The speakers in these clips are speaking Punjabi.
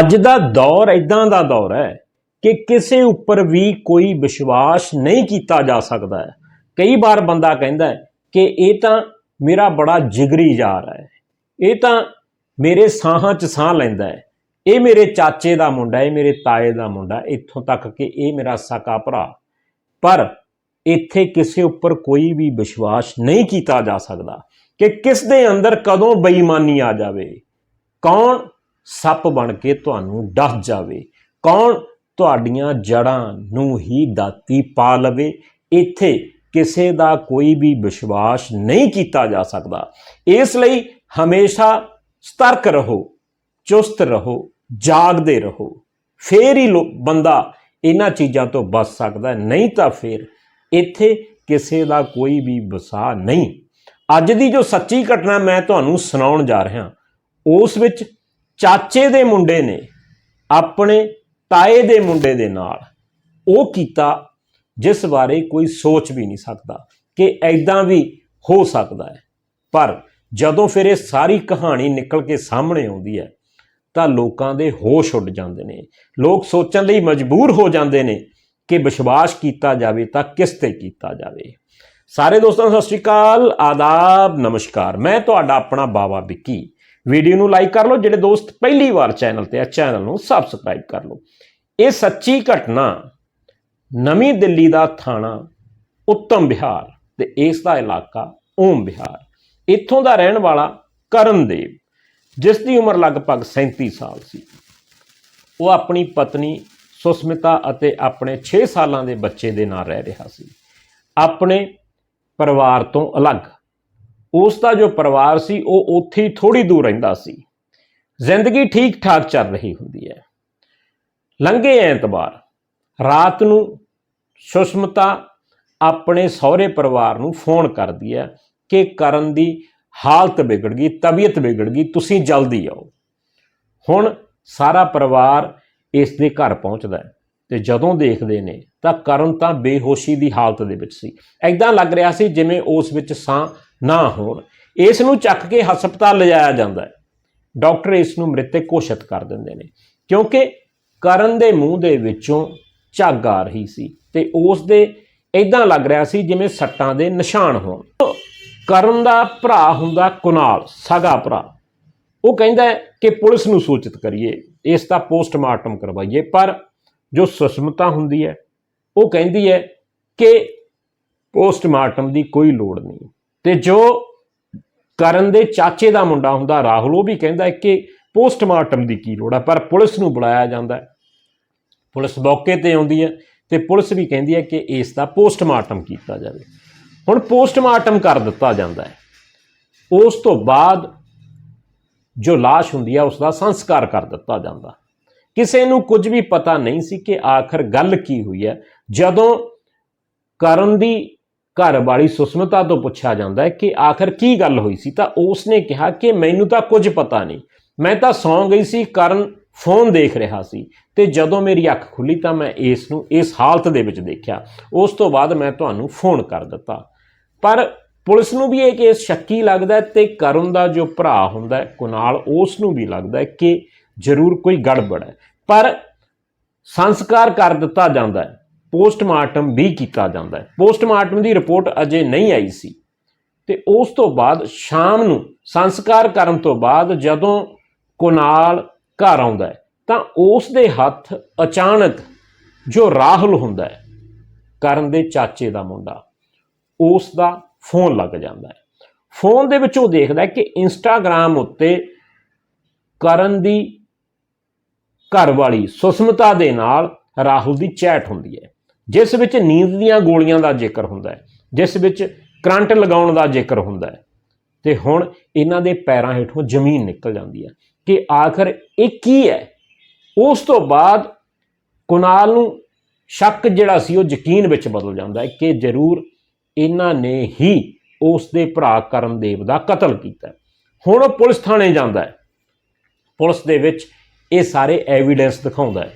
ਅੱਜ ਦਾ ਦੌਰ ਇਦਾਂ ਦਾ ਦੌਰ ਹੈ ਕਿ ਕਿਸੇ ਉੱਪਰ ਵੀ ਕੋਈ ਵਿਸ਼ਵਾਸ ਨਹੀਂ ਕੀਤਾ ਜਾ ਸਕਦਾ ਹੈ। ਕਈ ਵਾਰ ਬੰਦਾ ਕਹਿੰਦਾ ਹੈ ਕਿ ਇਹ ਤਾਂ ਮੇਰਾ ਬੜਾ ਜਿਗਰੀ ਯਾਰ ਹੈ। ਇਹ ਤਾਂ ਮੇਰੇ ਸਾਹਾਂ 'ਚ ਸਾਹ ਲੈਂਦਾ ਹੈ। ਇਹ ਮੇਰੇ ਚਾਚੇ ਦਾ ਮੁੰਡਾ, ਇਹ ਮੇਰੇ ਤਾਏ ਦਾ ਮੁੰਡਾ, ਇੱਥੋਂ ਤੱਕ ਕਿ ਇਹ ਮੇਰਾ ਸਕਾ ਭਰਾ। ਪਰ ਇੱਥੇ ਕਿਸੇ ਉੱਪਰ ਕੋਈ ਵੀ ਵਿਸ਼ਵਾਸ ਨਹੀਂ ਕੀਤਾ ਜਾ ਸਕਦਾ ਕਿ ਕਿਸ ਦੇ ਅੰਦਰ ਕਦੋਂ ਬੇਈਮਾਨੀ ਆ ਜਾਵੇ। ਕੌਣ ਸੱਪ ਬਣ ਕੇ ਤੁਹਾਨੂੰ ਡਸ ਜਾਵੇ। ਕੌਣ ਤੁਹਾਡੀਆਂ ਜੜਾਂ ਨੂੰ ਹੀ ਦਾਤੀ ਪਾ ਲਵੇ? ਇੱਥੇ ਕਿਸੇ ਦਾ ਕੋਈ ਵੀ ਵਿਸ਼ਵਾਸ ਨਹੀਂ ਕੀਤਾ ਜਾ ਸਕਦਾ। ਇਸ ਲਈ ਹਮੇਸ਼ਾ ਸਤਰਕ ਰਹੋ, ਚੁਸਤ ਰਹੋ, ਜਾਗਦੇ ਰਹੋ। ਫੇਰ ਹੀ ਲੋ- ਬੰਦਾ ਇਹਨਾਂ ਚੀਜ਼ਾਂ ਤੋਂ ਬਚ ਸਕਦਾ ਨਹੀਂ ਤਾਂ ਫੇਰ ਇੱਥੇ ਕਿਸੇ ਦਾ ਕੋਈ ਵੀ ਵਸਾ ਨਹੀਂ। ਅੱਜ ਦੀ ਜੋ ਸੱਚੀ ਘਟਨਾ ਮੈਂ ਤੁਹਾਨੂੰ ਸੁਣਾਉਣ ਜਾ ਰਿਹਾ, ਉਸ ਵਿੱਚ ਚਾਚੇ ਦੇ ਮੁੰਡੇ ਨੇ, ਆਪਣੇ ਤਾਏ ਦੇ ਮੁੰਡੇ ਦੇ ਨਾਲ ਉਹ ਕੀਤਾ ਜਿਸ ਬਾਰੇ ਕੋਈ ਸੋਚ ਵੀ ਨਹੀਂ ਸਕਦਾ ਕਿ ਐਦਾਂ ਵੀ ਹੋ ਸਕਦਾ ਹੈ। ਪਰ ਜਦੋਂ ਫਿਰ ਇਹ ਸਾਰੀ ਕਹਾਣੀ ਨਿਕਲ ਕੇ ਸਾਹਮਣੇ ਆਉਂਦੀ ਹੈ, ਤਾਂ ਲੋਕਾਂ ਦੇ ਹੋਸ਼ ਉੱਡ ਜਾਂਦੇ ਨੇ। ਲੋਕ ਸੋਚਣ ਲਈ ਮਜਬੂਰ ਹੋ ਜਾਂਦੇ ਨੇ ਕਿ ਵਿਸ਼ਵਾਸ ਕੀਤਾ ਜਾਵੇ ਤਾਂ ਕਿਸ ਤੇ ਕੀਤਾ ਜਾਵੇ। ਸਾਰੇ ਦੋਸਤਾਂ ਨੂੰ ਸਤਿ ਸ਼੍ਰੀ ਅਕਾਲ, ਆਦਾਬ, ਨਮਸਕਾਰ। ਮੈਂ ਤੁਹਾਡਾ ਆਪਣਾ ਬਾਬਾ ਵਿੱਕੀ। ਵੀਡੀਓ ਨੂੰ ਲਾਈਕ ਕਰ ਲਓ, ਜਿਹੜੇ ਦੋਸਤ ਪਹਿਲੀ ਵਾਰ ਚੈਨਲ ਤੇ ਆ, ਚੈਨਲ ਨੂੰ ਸਬਸਕ੍ਰਾਈਬ ਕਰ ਲਓ। ਇਹ ਸੱਚੀ ਘਟਨਾ ਨਵੀਂ ਦਿੱਲੀ ਦਾ ਥਾਣਾ ਉੱਤਮ ਬਿਹਾਰ ਤੇ ਇਸ ਦਾ ਇਲਾਕਾ ਓਮ ਬਿਹਾਰ। ਇੱਥੋਂ ਦਾ ਰਹਿਣ ਵਾਲਾ ਕਰਨਦੇਵ, ਜਿਸ ਦੀ ਉਮਰ ਲਗਭਗ 37 ਸਾਲ ਸੀ। ਉਹ ਆਪਣੀ ਪਤਨੀ ਸੁਸਮਿਤਾ ਅਤੇ ਆਪਣੇ 6 ਸਾਲਾਂ ਦੇ ਬੱਚੇ ਦੇ ਨਾਲ ਰਹਿ ਰਿਹਾ ਸੀ। ਆਪਣੇ ਪਰਿਵਾਰ ਤੋਂ ਅਲੱਗ ਉਸ ਦਾ ਜੋ ਪਰਿਵਾਰ ਸੀ, ਉਹ ਉੱਥੇ ਹੀ ਥੋੜੀ ਦੂਰ ਰਹਿੰਦਾ ਸੀ। ਜ਼ਿੰਦਗੀ ਠੀਕ ਠਾਕ ਚੱਲ ਰਹੀ ਹੁੰਦੀ ਹੈ। ਲੰਘੇ ਐਤਵਾਰ, ਰਾਤ ਨੂੰ ਸੁਸ਼ਮਤਾ ਆਪਣੇ ਸਹੁਰੇ ਪਰਿਵਾਰ ਨੂੰ ਫੋਨ ਕਰਦੀ ਹੈ ਕਿ ਕਰਨ ਦੀ ਹਾਲਤ ਵਿਗੜ ਗਈ, ਤਬੀਅਤ ਵਿਗੜ ਗਈ, ਤੁਸੀਂ ਜਲਦੀ ਆਓ। ਹੁਣ ਸਾਰਾ ਪਰਿਵਾਰ ਇਸ ਦੇ ਘਰ ਪਹੁੰਚਦਾ ਹੈ ਤੇ ਜਦੋਂ ਦੇਖਦੇ ਨੇ ਤਾਂ ਕਰਨ ਤਾਂ ਬੇਹੋਸ਼ੀ ਦੀ ਹਾਲਤ ਦੇ ਵਿੱਚ ਸੀ। ਐਦਾਂ ਲੱਗ ਰਿਹਾ ਸੀ ਜਿਵੇਂ ਉਸ ਵਿੱਚ ਸਾਹ ਨਾ ਹੋਣ ਇਸ ਨੂੰ ਚੱਕ ਕੇ ਹਸਪਤਾਲ ਲਿਜਾਇਆ ਜਾਂਦਾ ਹੈ। ਡਾਕਟਰ ਇਸ ਨੂੰ ਮ੍ਰਿਤਕ ਘੋਸ਼ਿਤ ਕਰ ਦਿੰਦੇ ਨੇ, ਕਿਉਂਕਿ ਕਰਨ ਦੇ ਮੂੰਹ ਦੇ ਵਿੱਚੋਂ ਝੱਗ ਆ ਰਹੀ ਸੀ ਤੇ ਉਸ ਦੇ ਐਦਾਂ ਲੱਗ ਰਿਹਾ ਸੀ ਜਿਵੇਂ ਸੱਟਾਂ ਦੇ ਨਿਸ਼ਾਨ ਹੋਣ। ਕਰਨ ਦਾ ਭਰਾ ਹੁੰਦਾ ਕੁਨਾਲ, ਸਗਾ ਭਰਾ। ਉਹ ਕਹਿੰਦਾ ਕਿ ਪੁਲਿਸ ਨੂੰ ਸੂਚਿਤ ਕਰੀਏ, ਇਸ ਦਾ ਪੋਸਟਮਾਰਟਮ ਕਰਵਾਈਏ, ਪਰ ਜੋ ਸੁਸ਼ਮਤਾ ਹੁੰਦੀ ਹੈ, ਉਹ ਕਹਿੰਦੀ ਹੈ ਕਿ ਪੋਸਟਮਾਰਟਮ ਦੀ ਕੋਈ ਲੋੜ ਨਹੀਂ। ਤੇ ਜੋ ਕਰਨ ਦੇ ਚਾਚੇ ਦਾ ਮੁੰਡਾ ਹੁੰਦਾ, ਰਾਹੁਲ, ਉਹ ਵੀ ਕਹਿੰਦਾ ਕਿ ਪੋਸਟਮਾਰਟਮ ਦੀ ਕੀ ਲੋੜ ਹੈ, ਪਰ ਪੁਲਿਸ ਨੂੰ ਬੁਲਾਇਆ ਜਾਂਦਾ ਹੈ। ਪੁਲਿਸ ਮੌਕੇ ਤੇ ਆਉਂਦੀ ਹੈ ਤੇ ਪੁਲਿਸ ਵੀ ਕਹਿੰਦੀ ਹੈ ਕਿ ਇਸ ਦਾ ਪੋਸਟਮਾਰਟਮ ਕੀਤਾ ਜਾਵੇ। ਹੁਣ ਪੋਸਟਮਾਰਟਮ ਕਰ ਦਿੱਤਾ ਜਾਂਦਾ ਹੈ। ਉਸ ਤੋਂ ਬਾਅਦ ਜੋ লাশ ਹੁੰਦੀ ਹੈ, ਉਸ ਦਾ ਸੰਸਕਾਰ ਕਰ ਦਿੱਤਾ ਜਾਂਦਾ। ਕਿਸੇ ਨੂੰ ਕੁਝ ਵੀ ਪਤਾ ਨਹੀਂ ਸੀ ਕਿ ਆਖਰ ਗੱਲ ਕੀ ਹੋਈ ਹੈ। ਜਦੋਂ ਕਰਨ ਦੀ ਘਰ ਵਾਲੀ ਸੁਸ਼ਮਤਾ ਤੋਂ ਪੁੱਛਿਆ ਜਾਂਦਾ ਹੈ ਕਿ ਆਖਰ ਕੀ ਗੱਲ ਹੋਈ ਸੀ? ਤਾਂ ਉਸ ਨੇ ਕਿਹਾ ਕਿ ਮੈਨੂੰ ਤਾਂ ਕੁਝ ਪਤਾ ਨਹੀਂ। ਮੈਂ ਤਾਂ ਸੌਂ ਗਈ ਸੀ, ਕਰਨ ਫੋਨ ਦੇਖ ਰਿਹਾ ਸੀ। ਤੇ ਜਦੋਂ ਮੇਰੀ ਅੱਖ ਖੁੱਲੀ ਤਾਂ ਮੈਂ ਇਸ ਨੂੰ, ਇਸ ਹਾਲਤ ਦੇ ਵਿੱਚ ਦੇਖਿਆ। ਉਸ ਤੋਂ ਬਾਅਦ ਮੈਂ ਤੁਹਾਨੂੰ ਫੋਨ ਕਰ ਦਿੱਤਾ। ਪਰ ਪੁਲਿਸ ਨੂੰ ਵੀ ਇਹ ਕੇਸ ਸ਼ੱਕੀ ਲੱਗਦਾ ਹੈ ਤੇ ਕਰਨ ਦਾ ਜੋ ਭਰਾ ਹੁੰਦਾ ਕੁਨਾਲ, ਉਸ ਨੂੰ ਵੀ ਲੱਗਦਾ ਕਿ ਜ਼ਰੂਰ ਕੋਈ ਗੜਬੜ ਹੈ। ਪਰ ਸੰਸਕਾਰ ਕਰ ਦਿੱਤਾ ਜਾਂਦਾ ਹੈ। ਪੋਸਟਮਾਰਟਮ ਵੀ ਕੀਤਾ ਜਾਂਦਾ ਹੈ। ਪੋਸਟਮਾਰਟਮ ਦੀ ਰਿਪੋਰਟ ਅਜੇ ਨਹੀਂ ਆਈ ਸੀ। ਤੇ ਉਸ ਤੋਂ ਬਾਅਦ ਸ਼ਾਮ ਨੂੰ ਸੰਸਕਾਰ ਕਰਨ ਤੋਂ ਬਾਅਦ ਜਦੋਂ ਕੁਨਾਲ ਘਰ ਆਉਂਦਾ ਹੈ, ਤਾਂ ਉਸ ਦੇ ਹੱਥ ਅਚਾਨਕ ਜੋ ਰਾਹੁਲ ਹੁੰਦਾ ਹੈ, ਕਰਨ ਦੇ ਚਾਚੇ ਦਾ ਮੁੰਡਾ, ਉਸ ਦਾ ਫੋਨ ਲੱਗ ਜਾਂਦਾ ਹੈ। ਫੋਨ ਦੇ ਵਿੱਚ ਉਹ ਦੇਖਦਾ ਹੈ ਕਿ ਇੰਸਟਾਗ੍ਰam ਉੱਤੇ ਕਰਨ ਦੀ ਘਰ ਵਾਲੀ ਸੁਸ਼ਮਤਾ ਦੇ ਨਾਲ ਰਾਹੁਲ ਦੀ ਚੈਟ ਹੁੰਦੀ ਹੈ। ਜਿਸ ਵਿੱਚ ਨੀਂਦ ਦੀਆਂ ਗੋਲੀਆਂ ਦਾ ਜ਼ਿਕਰ ਹੁੰਦਾ ਹੈ, ਜਿਸ ਵਿੱਚ ਕਰੰਟ ਲਗਾਉਣ ਦਾ ਜ਼ਿਕਰ ਹੁੰਦਾ ਹੈ, ਤੇ ਹੁਣ ਇਹਨਾਂ ਦੇ ਪੈਰਾਂ ਹੇਠੋਂ ਜ਼ਮੀਨ ਨਿਕਲ ਜਾਂਦੀ ਹੈ ਕਿ ਆਖਰ ਇਹ ਕੀ ਹੈ? ਉਸ ਤੋਂ ਬਾਅਦ ਕੁਨਾਲ ਨੂੰ ਸ਼ੱਕ ਜਿਹੜਾ ਸੀ, ਉਹ ਯਕੀਨ ਵਿੱਚ ਬਦਲ ਜਾਂਦਾ ਹੈ ਕਿ ਜ਼ਰੂਰ ਇਹਨਾਂ ਨੇ ਹੀ ਉਸ ਦੇ ਭਰਾ ਕਰਨਦੇਵ ਦਾ ਕਤਲ ਕੀਤਾ ਹੁਣ ਉਹ ਪੁਲਿਸ ਥਾਣੇ ਜਾਂਦਾ ਹੈ। ਪੁਲਿਸ ਦੇ ਵਿੱਚ ਇਹ ਸਾਰੇ ਐਵੀਡੈਂਸ ਦਿਖਾਉਂਦਾ ਹੈ।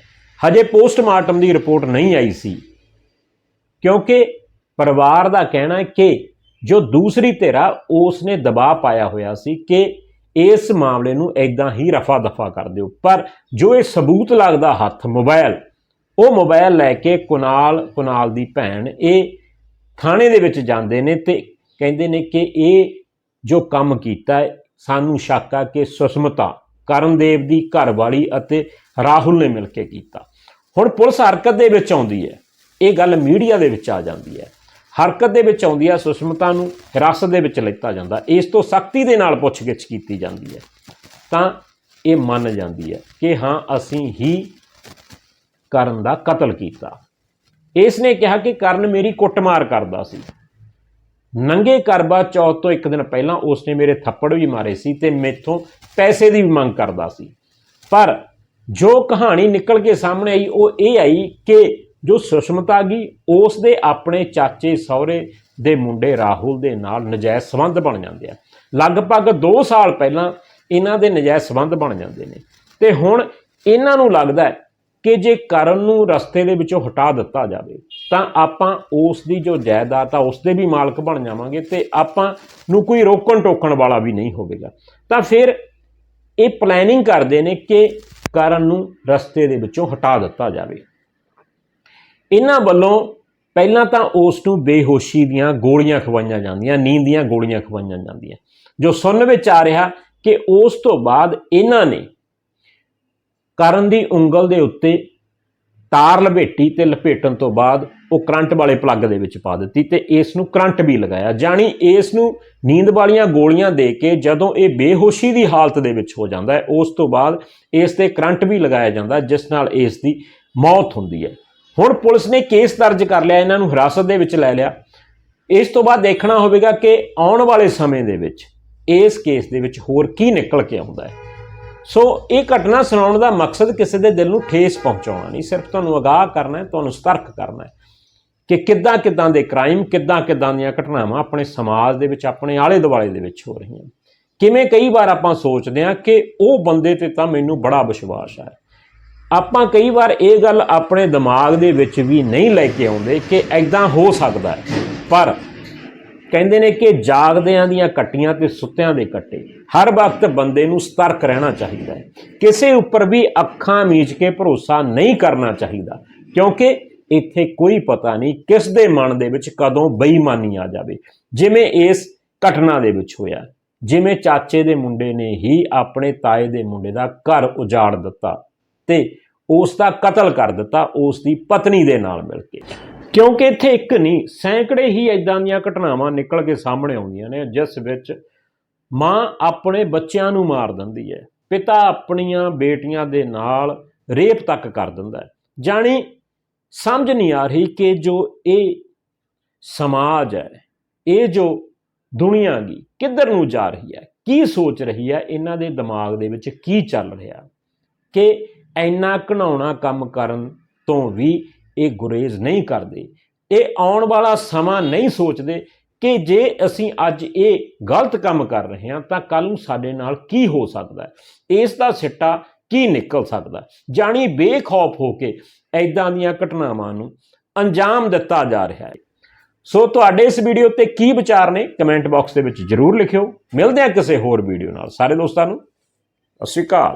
ਹਜੇ ਪੋਸਟਮਾਰਟਮ ਦੀ ਰਿਪੋਰਟ ਨਹੀਂ ਆਈ ਸੀ। ਕਿਉਂਕਿ ਪਰਿਵਾਰ ਦਾ ਕਹਿਣਾ ਹੈ ਕਿ ਜੋ ਦੂਸਰੀ ਧਿਰ ਆ ਉਸ ਨੇ ਦਬਾਅ ਪਾਇਆ ਹੋਇਆ ਸੀ ਕਿ ਇਸ ਮਾਮਲੇ ਨੂੰ ਐਦਾਂ ਹੀ ਰਫਾ ਦਫਾ ਕਰ ਦਿਓ। ਪਰ ਜੋ ਇਹ ਸਬੂਤ ਲੱਗਦਾ ਹੱਥ ਮੋਬਾਈਲ ਉਹ ਮੋਬਾਈਲ ਲੈ ਕੇ ਕੁਨਾਲ ਕੁਨਾਲ ਦੀ ਭੈਣ ਇਹ ਥਾਣੇ ਦੇ ਵਿੱਚ ਜਾਂਦੇ ਨੇ ਤੇ ਕਹਿੰਦੇ ਨੇ ਕਿ ਇਹ ਜੋ ਕੰਮ ਕੀਤਾ ਸਾਨੂੰ ਸ਼ੱਕ ਆ ਕਿ ਸੁਸ਼ਮਤਾ ਕਰਨਦੇਵ ਦੀ ਘਰਵਾਲੀ ਅਤੇ ਰਾਹੁਲ ਨੇ ਮਿਲ ਕੇ ਕੀਤਾ। ਹੁਣ ਪੁਲਿਸ ਹਰਕਤ ਦੇ ਵਿੱਚ ਆਉਂਦੀ ਹੈ। ਇਹ ਗੱਲ ਮੀਡੀਆ ਦੇ ਵਿੱਚ ਆ ਜਾਂਦੀ ਹੈ। ਹਰਕਤ ਦੇ ਵਿੱਚ ਆਉਂਦੀ ਹੈ, ਸੁਸ਼ਮਤਾ ਨੂੰ ਹਿਰਾਸਤ ਦੇ ਵਿੱਚ ਲਿੱਤਾ ਜਾਂਦਾ। ਇਸ ਤੋਂ ਸਖਤੀ ਦੇ ਨਾਲ ਪੁੱਛਗਿੱਛ ਕੀਤੀ ਜਾਂਦੀ ਹੈ। ਤਾਂ ਇਹ ਮੰਨ ਜਾਂਦੀ ਹੈ ਕਿ ਹਾਂ, ਅਸੀਂ ਹੀ ਕਰਨ ਦਾ ਕਤਲ ਕੀਤਾ। ਇਸ ਨੇ ਕਿਹਾ ਕਿ ਕਰਨ ਮੇਰੀ ਕੁੱਟਮਾਰ ਕਰਦਾ ਸੀ। ਨੰਗੇ ਕਰਵਾ ਚੌਥ ਤੋਂ ਇੱਕ ਦਿਨ ਪਹਿਲਾਂ ਉਸ ਨੇ ਮੇਰੇ ਥੱਪੜ ਵੀ ਮਾਰੇ ਸੀ ਤੇ ਮੈਥੋਂ ਪੈਸੇ ਦੀ ਵੀ ਮੰਗ ਕਰਦਾ ਸੀ। ਪਰ ਜੋ ਕਹਾਣੀ ਨਿਕਲ ਕੇ ਸਾਹਮਣੇ ਆਈ, ਉਹ ਇਹ ਆਈ ਕਿ ਜੋ ਸੁਸ਼ਮਤਾ ਗਈ, ਉਸ ਦੇ ਆਪਣੇ ਚਾਚੇ ਸਹੁਰੇ ਦੇ ਮੁੰਡੇ ਰਾਹੁਲ ਦੇ ਨਾਲ ਨਜਾਇਜ਼ ਸੰਬੰਧ ਬਣ ਜਾਂਦੇ ਆ। ਲਗਭਗ 2 ਸਾਲ ਪਹਿਲਾਂ ਇਹਨਾਂ ਦੇ ਨਜਾਇਜ਼ ਸੰਬੰਧ ਬਣ ਜਾਂਦੇ ਨੇ। ਤੇ ਹੁਣ ਇਹਨਾਂ ਨੂੰ ਲੱਗਦਾ ਹੈ ਕਿ ਜੇ ਕਰਨ ਨੂੰ ਰਸਤੇ ਦੇ ਵਿੱਚੋਂ ਹਟਾ ਦਿੱਤਾ ਜਾਵੇ, ਤਾਂ ਆਪਾਂ ਉਸ ਦੀ ਜੋ ਜਾਇਦਾਦ ਆ, ਉਸ ਦੇ ਵੀ ਮਾਲਕ ਬਣ ਜਾਵਾਂਗੇ ਤੇ ਆਪਾਂ ਨੂੰ ਕੋਈ ਰੋਕਣ ਟੋਕਣ ਵਾਲਾ ਵੀ ਨਹੀਂ ਹੋਵੇਗਾ। ਤਾਂ ਫਿਰ ਇਹ ਪਲੈਨਿੰਗ ਕਰਦੇ ਨੇ ਕਿ ਕਰਨ ਨੂੰ ਰਸਤੇ ਦੇ ਵਿੱਚੋਂ ਹਟਾ ਦਿੱਤਾ ਜਾਵੇ। ਇਹਨਾਂ ਵੱਲੋਂ ਪਹਿਲਾਂ ਤਾਂ ਉਸ ਨੂੰ ਬੇਹੋਸ਼ੀ ਦੀਆਂ ਗੋਲੀਆਂ ਖਵਾਈਆਂ ਜਾਂਦੀਆਂ, ਨੀਂਦ ਦੀਆਂ ਗੋਲੀਆਂ ਖਵਾਈਆਂ ਜਾਂਦੀਆਂ। ਜੋ ਸੁਣਨ ਵਿੱਚ ਆ ਰਿਹਾ ਕਿ ਉਸ ਤੋਂ ਬਾਅਦ ਇਹਨਾਂ ਨੇ ਕਰਨ ਦੀ ਉਂਗਲ ਦੇ ਉੱਤੇ ਤਾਰ ਲਪੇਟੀ ਤੇ ਲਪੇਟਣ ਤੋਂ ਬਾਅਦ ਉਹ ਕਰੰਟ ਵਾਲੇ ਪਲੱਗ ਦੇ ਵਿੱਚ ਪਾ ਦਿੱਤੀ ਤੇ ਇਸ ਨੂੰ ਕਰੰਟ ਵੀ ਲਗਾਇਆ। ਜਾਣੀ ਇਸ ਨੂੰ ਨੀਂਦ ਵਾਲੀਆਂ ਗੋਲੀਆਂ ਦੇ ਕੇ ਜਦੋਂ ਇਹ ਬੇਹੋਸ਼ੀ ਦੀ ਹਾਲਤ ਦੇ ਵਿੱਚ ਹੋ ਜਾਂਦਾ ਹੈ, ਉਸ ਤੋਂ ਬਾਅਦ ਇਸ ਤੇ ਕਰੰਟ ਵੀ ਲਗਾਇਆ ਜਾਂਦਾ, ਜਿਸ ਨਾਲ ਇਸ ਦੀ ਮੌਤ ਹੁੰਦੀ ਹੈ। ਹੁਣ ਪੁਲਿਸ ਨੇ ਕੇਸ ਦਰਜ ਕਰ ਲਿਆ, ਇਹਨਾਂ ਨੂੰ ਹਿਰਾਸਤ ਦੇ ਵਿੱਚ ਲੈ ਲਿਆ। ਇਸ ਤੋਂ ਬਾਅਦ ਦੇਖਣਾ ਹੋਵੇਗਾ ਕਿ ਆਉਣ ਵਾਲੇ ਸਮੇਂ ਦੇ ਵਿੱਚ ਇਸ ਕੇਸ ਦੇ ਵਿੱਚ ਹੋਰ ਕੀ ਨਿਕਲ ਕੇ ਆਉਂਦਾ ਹੈ। ਸੋ ਇਹ ਘਟਨਾ ਸੁਣਾਉਣ ਦਾ ਮਕਸਦ ਕਿਸੇ ਦੇ ਦਿਲ ਨੂੰ ਠੇਸ ਪਹੁੰਚਾਉਣਾ ਨਹੀਂ, ਸਿਰਫ ਤੁਹਾਨੂੰ ਅਗਾਹ ਕਰਨਾ ਹੈ, ਤੁਹਾਨੂੰ ਸਤਰਕ ਕਰਨਾ ਹੈ ਕਿ ਕਿੱਦਾਂ ਕਿੱਦਾਂ ਦੇ ਕ੍ਰਾਈਮ, ਕਿੱਦਾਂ ਕਿੱਦਾਂ ਦੀਆਂ ਘਟਨਾਵਾਂ ਆਪਣੇ ਸਮਾਜ ਦੇ ਵਿੱਚ, ਆਪਣੇ ਆਲੇ ਦੁਆਲੇ ਦੇ ਵਿੱਚ ਹੋ ਰਹੀਆਂ ਕਿਵੇਂ ਕਈ ਵਾਰ ਆਪਾਂ ਸੋਚਦੇ ਹਾਂ ਕਿ ਉਹ ਬੰਦੇ ਤੇ ਤਾਂ ਮੈਨੂੰ ਬੜਾ ਵਿਸ਼ਵਾਸ ਹੈ। ਆਪਾਂ ਕਈ ਵਾਰ ਇਹ ਗੱਲ ਆਪਣੇ ਦਿਮਾਗ ਦੇ ਵਿੱਚ ਵੀ ਨਹੀਂ ਲੈ ਕੇ ਆਉਂਦੇ ਕਿ ਐਦਾਂ ਹੋ ਸਕਦਾ ਹੈ। ਪਰ ਕਹਿੰਦੇ ਨੇ ਕਿ ਜਾਗਦਿਆਂ ਦੀਆਂ ਕੱਟੀਆਂ ਤੇ ਸੁੱਤਿਆਂ ਦੇ ਕੱਟੇ। ਹਰ ਵਕਤ ਬੰਦੇ ਨੂੰ ਸਤਰਕ ਰਹਿਣਾ ਚਾਹੀਦਾ ਹੈ। ਕਿਸੇ ਉੱਪਰ ਵੀ ਅੱਖਾਂ ਮੀਚ ਕੇ ਭਰੋਸਾ ਨਹੀਂ ਕਰਨਾ ਚਾਹੀਦਾ। ਕਿਉਂਕਿ ਇੱਥੇ ਕੋਈ ਪਤਾ ਨਹੀਂ ਕਿਸ ਦੇ ਮਨ ਦੇ ਵਿੱਚ ਕਦੋਂ ਬੇਈਮਾਨੀ ਆ ਜਾਵੇ। ਜਿਵੇਂ ਇਸ ਘਟਨਾ ਦੇ ਵਿੱਚ ਹੋਇਆ। ਜਿਵੇਂ ਚਾਚੇ ਦੇ ਮੁੰਡੇ ਨੇ ਹੀ ਆਪਣੇ ਤਾਏ ਦੇ ਮੁੰਡੇ ਦਾ ਘਰ ਉਜਾੜ ਦਿੱਤਾ। ਤੇ ਉਸ ਦਾ ਕਤਲ ਕਰ ਦਿੱਤਾ, ਉਸ ਦੀ ਪਤਨੀ ਦੇ ਨਾਲ ਮਿਲ ਕੇ। ਕਿਉਂਕਿ ਇੱਥੇ ਇੱਕ ਨਹੀਂ, ਸੈਂਕੜੇ ਹੀ ਇਦਾਂ ਦੀਆਂ ਘਟਨਾਵਾਂ ਨਿਕਲ ਕੇ ਸਾਹਮਣੇ ਆਉਂਦੀਆਂ ਨੇ, ਜਿਸ ਵਿੱਚ ਮਾਂ ਆਪਣੇ ਬੱਚਿਆਂ ਨੂੰ ਮਾਰ ਦਿੰਦੀ ਹੈ, ਪਿਤਾ ਆਪਣੀਆਂ ਬੇਟੀਆਂ ਦੇ ਨਾਲ ਰੇਪ ਤੱਕ ਕਰ ਦਿੰਦਾ ਹੈ। ਜਾਣੀ ਸਮਝ ਨਹੀਂ ਆ ਰਹੀ ਕਿ ਜੋ ਇਹ ਸਮਾਜ ਹੈ, ਇਹ ਜੋ ਦੁਨੀਆ ਦੀ ਕਿੱਧਰ ਨੂੰ ਜਾ ਰਹੀ ਹੈ, ਕੀ ਸੋਚ ਰਹੀ ਹੈ, ਇਹਨਾਂ ਦੇ ਦਿਮਾਗ ਦੇ ਵਿੱਚ ਕੀ ਚੱਲ ਰਿਹਾ, ਕਿ ਇੰਨਾ ਘਣਾਉਣਾ ਕੰਮ ਕਰਨ ਤੋਂ ਵੀ ਇਹ ਗੁਰੇਜ਼ ਨਹੀਂ ਕਰਦੇ। ਇਹ ਆਉਣ ਵਾਲਾ ਸਮਾਂ ਨਹੀਂ ਸੋਚਦੇ ਕਿ ਜੇ ਅਸੀਂ ਅੱਜ ਇਹ ਗਲਤ ਕੰਮ ਕਰ ਰਹੇ ਹਾਂ ਤਾਂ ਕੱਲ ਨੂੰ ਸਾਡੇ ਨਾਲ ਕੀ ਹੋ ਸਕਦਾ ਹੈ? ਇਸ ਦਾ ਸਿੱਟਾ ਕੀ ਨਿਕਲ ਸਕਦਾ ਹੈ? ਜਾਣੀ ਬੇਖੌਫ ਹੋ ਕੇ ਐਦਾਂ ਦੀਆਂ ਘਟਨਾਵਾਂ ਨੂੰ ਅੰਜਾਮ ਦਿੱਤਾ ਜਾ ਰਿਹਾ ਹੈ। ਸੋ ਤੁਹਾਡੇ ਇਸ ਵੀਡੀਓ ਤੇ ਕੀ ਵਿਚਾਰ ਨੇ? ਕਮੈਂਟ ਬਾਕਸ ਦੇ ਵਿੱਚ ਜਰੂਰ ਲਿਖਿਓ। ਮਿਲਦੇ ਹਾਂ ਕਿਸੇ ਹੋਰ ਵੀਡੀਓ ਨਾਲ। ਸਾਰੇ ਦੋਸਤਾਂ ਨੂੰ, ਸਤਿ ਸ਼੍ਰੀ ਅਕਾਲ।